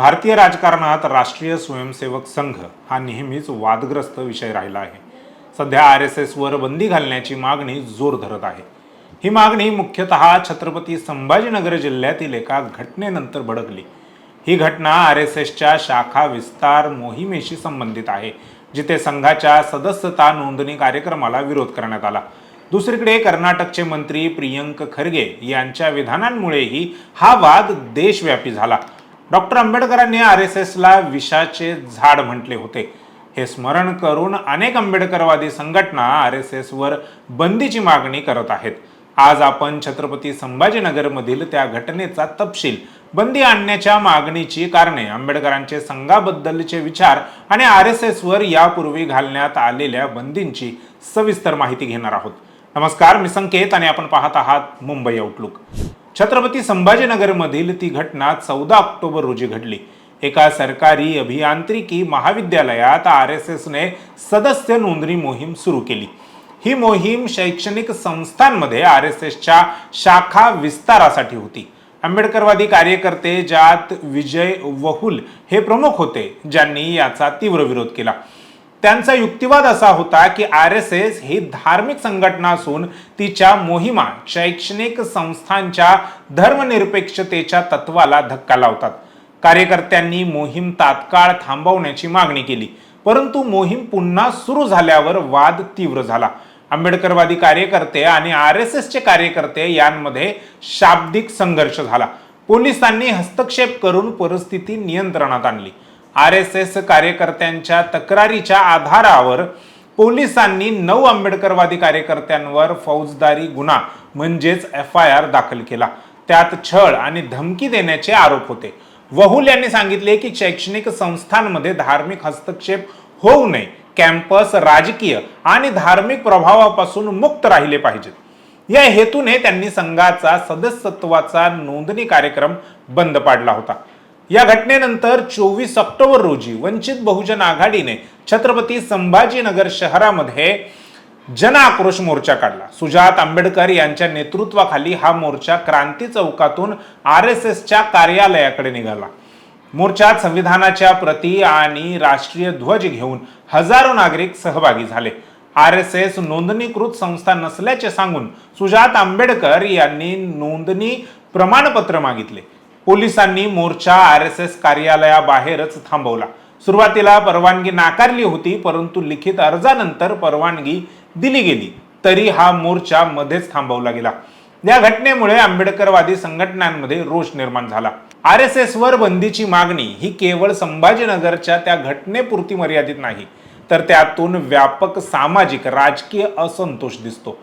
भारतीय राजकारणात राष्ट्रीय स्वयंसेवक संघ हा नेहमीच वादग्रस्त विषय राहिला आहे. सध्या आर एस एसवर बंदी घालण्याची मागणी जोर धरत आहे. ही मागणी मुख्यतः छत्रपती संभाजीनगर जिल्ह्यातील एका घटनेनंतर भडकली. ही घटना आर एस एसच्या शाखा विस्तार मोहिमेशी संबंधित आहे जिथे संघाच्या सदस्यता नोंदणी कार्यक्रमाला विरोध करण्यात आला. दुसरीकडे कर्नाटकचे मंत्री प्रियंक खरगे यांच्या विधानांमुळेही हा वाद देशव्यापी झाला. डॉक्टर आंबेडकरांनी आर एस एसला विषाचे झाड म्हटले होते. हे स्मरण करून अनेक आंबेडकरवादी संघटना आर एस एसवर बंदीची मागणी करत आहेत. आज आपण छत्रपती संभाजीनगरमधील त्या घटनेचा तपशील बंदी आणण्याच्या मागणीची कारणे आंबेडकरांचे संघाबद्दलचे विचार आणि आर एस एसवर यापूर्वी घालण्यात आलेल्या बंदींची सविस्तर माहिती घेणार आहोत. नमस्कार मी संकेत आणि आपण पाहत आहात मुंबई आउटलुक छत्रपती संभाजीनगरमधील ती घटना चौदा ऑक्टोबर रोजी घडली. एका सरकारी अभियांत्रिकी महाविद्यालयात आर एस एसने सदस्य नोंदणी मोहीम सुरू केली. ही मोहीम शैक्षणिक संस्थांमध्ये आर एस एसच्या शाखा विस्तारासाठी होती. आंबेडकरवादी कार्यकर्ते ज्यात विजय वहुल हे प्रमुख होते ज्यांनी याचा तीव्र विरोध केला. त्यांचा युक्तिवाद असा होता की आर एस एस ही धार्मिक संघटना असून तिच्या मोहिमा शैक्षणिक संस्थांच्या धर्मनिरपेक्षतेच्या तत्वाला धक्का लावतात. कार्यकर्त्यांनी मोहीम तात्काळ थांबवण्याची मागणी केली. परंतु मोहीम पुन्हा सुरू झाल्यावर वाद तीव्र झाला. आंबेडकरवादी कार्यकर्ते आणि आर एस एसचे कार्यकर्ते यांमध्ये शाब्दिक संघर्ष झाला. पोलिसांनी हस्तक्षेप करून परिस्थिती नियंत्रणात आणली. आर एस एस कार्यकर्त्यांच्या तक्रारीच्या आधारावर पोलिसांनी नऊ आंबेडकरवादी कार्यकर्त्यांवर फौजदारी गुन्हा म्हणजेच एफ आय आर दाखल केला. त्यात छळ आणि धमकी देण्याचे आरोप होते. वहुल यांनी सांगितले की शैक्षणिक संस्थांमध्ये धार्मिक हस्तक्षेप होऊ नये. कॅम्पस राजकीय आणि धार्मिक प्रभावापासून मुक्त राहिले पाहिजेत. या हेतूने त्यांनी संघाचा सदस्यत्वाचा नोंदणी कार्यक्रम बंद पाडला होता. या घटनेनंतर चोवीस ऑक्टोबर रोजी वंचित बहुजन आघाडीने छत्रपती संभाजीनगर शहरामध्ये जन आक्रोश मोर्चा काढला. सुजात आंबेडकर यांच्या नेतृत्वाखाली हा मोर्चा क्रांती चौकातून आर एस एसच्या कार्यालयाकडे निघाला. मोर्चात संविधानाच्या प्रती आणि राष्ट्रीय ध्वज घेऊन हजारो नागरिक सहभागी झाले. आर एस एस नोंदणीकृत संस्था नसल्याचे सांगून सुजात आंबेडकर यांनी नोंदणी प्रमाणपत्र मागितले. पोलिसांनी मोर्चा आर एस एस कार्यालयाबाहेरच थांबवला. सुरुवातीला परवानगी नाकारली होती परंतु लिखित अर्जानंतर परवानगी दिली गेली. तरी हा मोर्चा मध्येच थांबवला गेला. या घटनेमुळे आंबेडकरवादी संघटनांमध्ये रोष निर्माण झाला. आर एस एस वर बंदीची मागणी ही केवळ संभाजीनगरच्या त्या घटनेपुरती मर्यादित नाही तर त्यातून व्यापक सामाजिक राजकीय असंतोष दिसतो.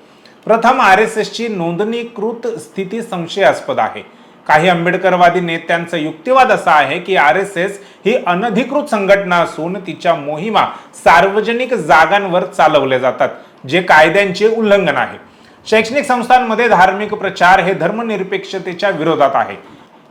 प्रथम आर एस एसची नोंदणीकृत स्थिती संशयास्पद आहे. काही आंबेडकरवादी नेत्यांचा युक्तिवाद असा आहे की आर एस एस ही अनधिकृत संघटना असून तिच्या मोहिमा सार्वजनिक जागांवर चालवल्या जातात जे कायद्यांचे उल्लंघन आहे. शैक्षणिक संस्थांमध्ये धार्मिक प्रचार हे धर्मनिरपेक्षतेच्या विरोधात आहे.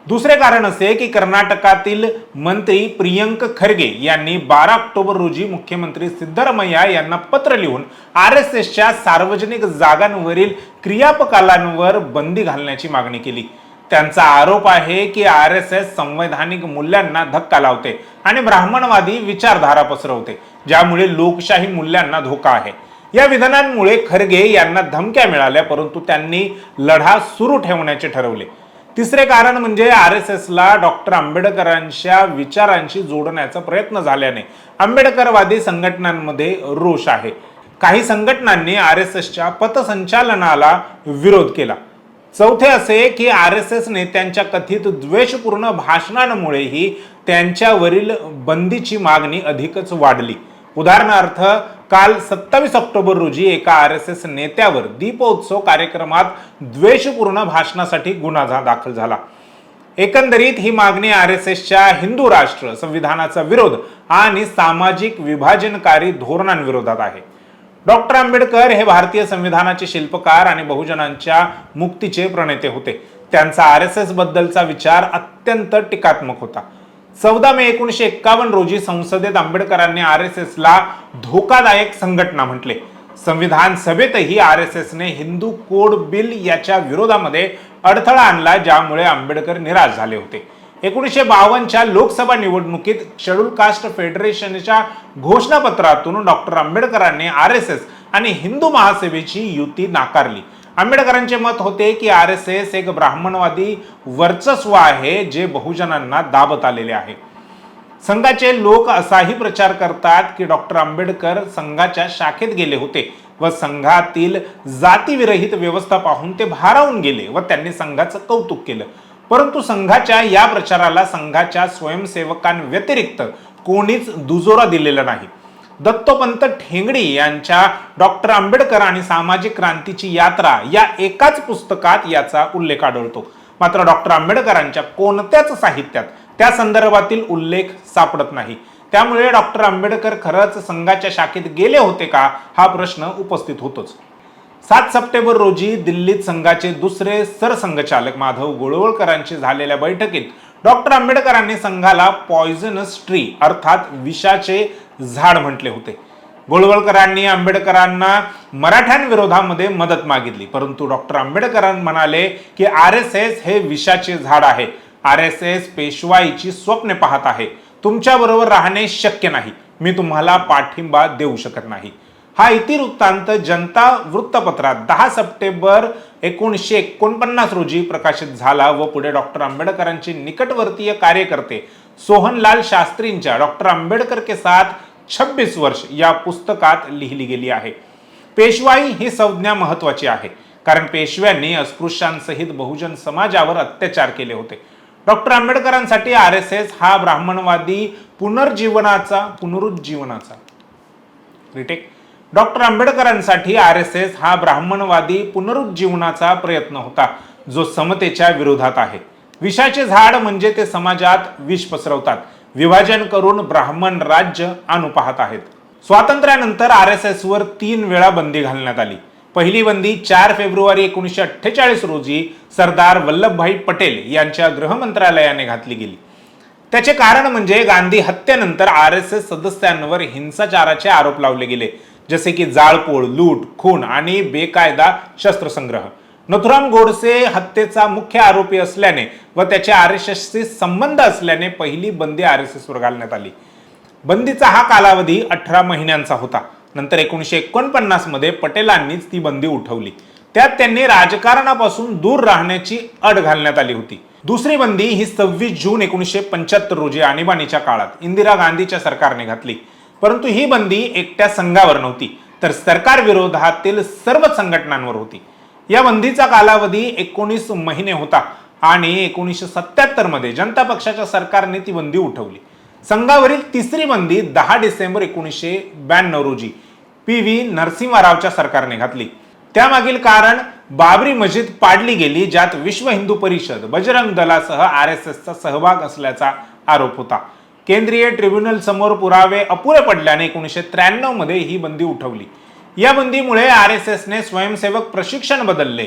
दुसरे कारण असे की कर्नाटकातील मंत्री प्रियंक खरगे यांनी बारा ऑक्टोबर रोजी मुख्यमंत्री सिद्धरामय्या यांना पत्र लिहून आर एस एसच्या सार्वजनिक जागांवरील क्रियापकालांवर बंदी घालण्याची मागणी केली. त्यांचा आरोप आहे की आर एस एस संवैधानिक मूल्यांना धक्का लावते आणि ब्राह्मणवादी विचारधारा पसरवते ज्यामुळे लोकशाही मूल्यांना धोका आहे. या विधानांमुळे खरगे यांना धमक्या मिळाल्या परंतु त्यांनी लढा सुरू ठेवण्याचे ठरवले. तिसरे कारण म्हणजे आर एस एसला डॉक्टर आंबेडकरांच्या विचारांशी जोडण्याचा प्रयत्न झाल्याने आंबेडकरवादी संघटनांमध्ये रोष आहे. काही संघटनांनी आर एस एसच्या पथसंचालनाला विरोध केला. चौथे असे की आर एस एस नेत्यांच्या कथित द्वेषपूर्ण भाषणांमुळेही त्यांच्यावरील बंदीची मागणी अधिकच वाढली. उदाहरणार्थ काल सत्तावीस ऑक्टोबर रोजी एका आर एस एस नेत्यावर दीपोत्सव कार्यक्रमात द्वेषपूर्ण भाषणासाठी गुन्हा झा- दाखल झाला. एकंदरीत ही मागणी आर एस एसच्या हिंदू राष्ट्र संविधानाचा विरोध आणि सामाजिक विभाजनकारी धोरणांविरोधात आहे. डॉक्टर आंबेडकर हे भारतीय संविधानाचे शिल्पकार आणि बहुजनांच्या मुक्तीचे प्रणेते होते. त्यांचा आर एस एस बद्दलचा विचार अत्यंत टीकात्मक होता. चौदा मे एकोणीसशे एक्कावन्न रोजी संसदेत आंबेडकरांनी आर एस एसला धोकादायक संघटना म्हटले. संविधान सभेतही आर एस एसने हिंदू कोड बिल याच्या विरोधामध्ये अडथळा आणला ज्यामुळे आंबेडकर निराश झाले होते. एकोणीसशे बावन्नच्या लोकसभा निवडणुकीत शेड्यूल कास्ट फेडरेशनच्या घोषणापत्रातून डॉक्टर आंबेडकरांनी आर एस एस आणि हिंदू महासेवेची युती नाकारली. आंबेडकरांचे मत होते की आर एस एस एक ब्राह्मणवादी वर्चस्व आहे जे बहुजनांना दाबत आलेले आहे. संघाचे लोक असाही प्रचार करतात की डॉक्टर आंबेडकर संघाच्या शाखेत गेले होते व संघातील जातीविरहित व्यवस्था पाहून ते भारावून गेले व त्यांनी संघाचं कौतुक केलं. परंतु संघाच्या या प्रचाराला संघाच्या स्वयंसेवकांव्यतिरिक्त कोणीच दुजोरा दिलेला नाही. दत्तोपंत ठेंगडी यांच्या डॉक्टर आंबेडकर आणि सामाजिक क्रांतीची यात्रा या एकाच पुस्तकात याचा उल्लेख आढळतो. मात्र डॉक्टर आंबेडकरांच्या कोणत्याच साहित्यात त्या संदर्भातील उल्लेख सापडत नाही. त्यामुळे डॉक्टर आंबेडकर खरंच संघाच्या शाखेत गेले होते का? हा प्रश्न उपस्थित होतोच. सात सप्टेंबर रोजी दिल्लीत संघाचे दुसरे सरसंघचालक माधव गोळवळकरांशी झालेल्या बैठकीत डॉक्टर आंबेडकरांनी संघाला पॉयझनस ट्री अर्थात विषाचे झाड म्हटले होते. गोळवळकरांनी आंबेडकरांना मराठ्यांविरोधामध्ये मदत मागितली परंतु डॉक्टर आंबेडकर म्हणाले की आर एस एस हे विषाचे झाड आहे. आर एस एस पेशवाईची स्वप्ने पाहत आहे. तुमच्याबरोबर राहणे शक्य नाही. मी तुम्हाला पाठिंबा देऊ शकत नाही. हा इतिवृत्तांत जनता वृत्तपत्रात दहा सप्टेंबर एकोणीसशे एकोणपन्नास रोजी प्रकाशित झाला व पुढे डॉक्टर आंबेडकरांचे निकटवर्तीय कार्यकर्ते सोहनलाल शास्त्रींच्या डॉक्टर आंबेडकर के साथ 26 वर्ष या पुस्तकात लिहिली गेली आहे. पेशवाई ही संज्ञा महत्वाची आहे. कारण पेशव्यांनी अस्पृश्यांसहित बहुजन समाजावर अत्याचार केले होते. डॉक्टर आंबेडकरांसाठी आर एस एस हा ब्राह्मणवादी पुनर्जीवनाचा पुनरुज्जीवनाचा. रिटेक. डॉक्टर आंबेडकरांसाठी आर एस एस हा ब्राह्मणवादी पुनरुज्जीवनाचा प्रयत्न होता जो समतेच्या विरोधात आहे. विषाचे झाड म्हणजे ते समाजात विष पसरवतात. विभाजन करून ब्राह्मण राज्य आणू पाहत आहेत. स्वातंत्र्यानंतर आर एस एस वर तीन वेळा बंदी घालण्यात आली. पहिली बंदी चार फेब्रुवारी एकोणीसशे अठ्ठेचाळीस रोजी सरदार वल्लभभाई पटेल यांच्या गृहमंत्रालयाने घातली गेली. त्याचे कारण म्हणजे गांधी हत्येनंतर आर एस एस सदस्यांवर हिंसाचाराचे आरोप लावले गेले. जसे की जाळपोळ लूट खून आणि बेकायदा शस्त्रसंग्रह. नथुराम गोडसे हत्येचा मुख्य आरोपी असल्याने व त्याचे आर एस एसशी संबंध असल्याने पहिली बंदी आर एस एसवर घालण्यात आली. बंदीचा हा कालावधी अठरा महिन्यांचा होता. नंतर एकोणीसशे एकोणपन्नासमध्ये पटेलांनीच ती बंदी उठवली. त्यात त्यांनी राजकारणापासून दूर राहण्याची अट घालण्यात आली होती. दुसरी बंदी ही सव्वीस जून एकोणीसशे पंच्याहत्तर रोजी आणीबाणीच्या काळात इंदिरा गांधीच्या सरकारने घातली. परंतु ही बंदी एकट्या संघावर नव्हती तर सरकार विरोधातील सर्व संघटनांवर होती. या बंदीचा कालावधी एकोणीस महिने होता आणि एकोणीसशे सत्याहत्तरमध्ये जनता पक्षाच्या सरकारने ती बंदी उठवली. संघावरील तिसरी बंदी दहा डिसेंबर एकोणीसशे ब्याण्णव रोजी पी व्ही नरसिंहरावच्या सरकारने घातली. त्यामागील कारण बाबरी मस्जिद पाडली गेली ज्यात विश्व हिंदू परिषद बजरंग दलासह आर एस एसचा सहभाग असल्याचा आरोप होता. केंद्रीय ट्रिब्युनल समोर पुरावे अपुरे पडल्याने एकोणीसशे त्र्याण्णवमध्ये ही बंदी उठवली. या बंदीमुळे आर एस एसने स्वयंसेवक प्रशिक्षण बदलले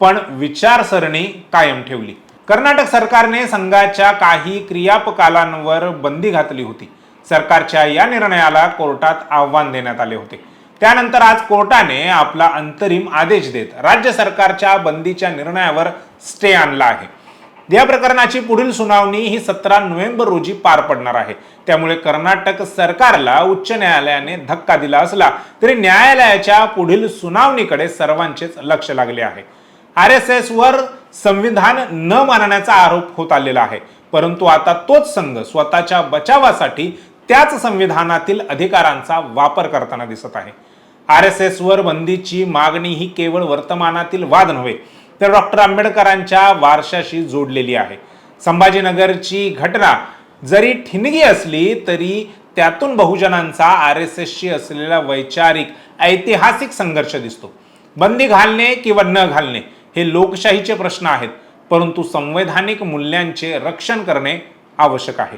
पण विचारसरणी कायम ठेवली. कर्नाटक सरकारने संघाच्या काही क्रियापकालांवर बंदी घातली होती. सरकारच्या या निर्णयाला कोर्टात आव्हान देण्यात आले होते. त्यानंतर आज कोर्टाने आपला अंतरिम आदेश देत राज्य सरकारच्या बंदीच्या निर्णयावर स्टे आणला आहे. या प्रकरणाची पुढील सुनावणी ही सतरा नोव्हेंबर रोजी पार पडणार आहे. त्यामुळे कर्नाटक सरकारला उच्च न्यायालयाने धक्का दिला असला तरी न्यायालयाच्या पुढील सुनावणीकडे सर्वांचेच लक्ष लागले आहे. आर एस एस वर संविधान न मानण्याचा आरोप होत आलेला आहे. परंतु आता तोच संघ स्वतःच्या बचावासाठी त्याच संविधानातील अधिकारांचा वापर करताना दिसत आहे. आर एस एस वर बंदीची मागणी ही केवळ वर्तमानातील वाद नव्हे तर डॉक्टर आंबेडकरांच्या वारशाशी जोडलेली आहे. संभाजीनगरची घटना जरी ठिणगी असली तरी त्यातून बहुजनांचा आर एस एसशी असलेला वैचारिक ऐतिहासिक संघर्ष दिसतो. बंदी घालणे किंवा न घालणे हे लोकशाहीचे प्रश्न आहेत परंतु संवैधानिक मूल्यांचे रक्षण करणे आवश्यक आहे.